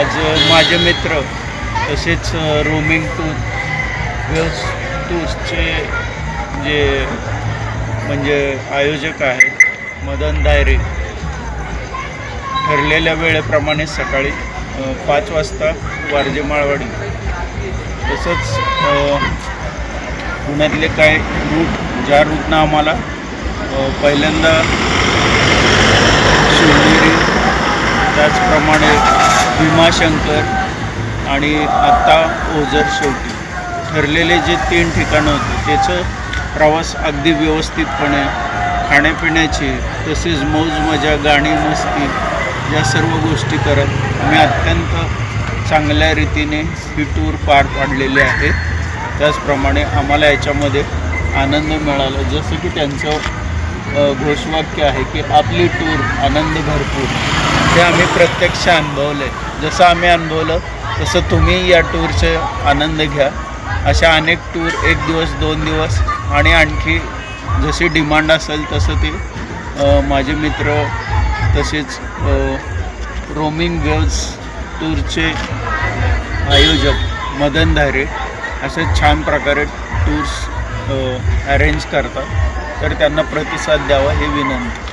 आज माझे मित्र तसेच रोमिंग टूथ वेल्स टूर्सचे जे म्हणजे आयोजक आहेत मदन दायरे ठरलेल्या वेळेप्रमाणे सकाळी पाच वाजता वारजे माळवाडी. तसंच पुण्यातले काय रूट ज्या रूटनं आम्हाला पहिल्यांदा शिवनेरी त्याचप्रमाणे भीमाशंकर आणि आत्ता ओझर शेवटी. ठरलेले जे तीन ठिकाणं होते त्याचं प्रवास अगदी व्यवस्थितपणे खाण्यापिण्याची तसेच मौज मजा गाणी मस्ती या सर्व गोष्टी करत आम्ही अत्यंत चांगल्या रीतीने ही टूर पार पाडलेली आहे. त्याचप्रमाणे आम्हाला याच्यामध्ये आनंद मिळाला. जसं की त्यांचं घोषवाक्य आहे की आपली टूर आनंद भरपूर. हे आम्ही प्रत्यक्ष अनुभवले जसं आम्ही अनुभवलं तसं तुम्ही या टूरचे आनंद घ्या. अशा अनेक टूर एक दिवस दोन दिवस आणि आणखी जशी डिमांड असेल तसं ते माझे मित्र तसेच रोमिंग वेव्स टूरचे आयोजक मदन धारे असे छान प्रकारे टूर्स अरेंज करतात. तर त्यांना प्रतिसाद द्यावा हे विनंती.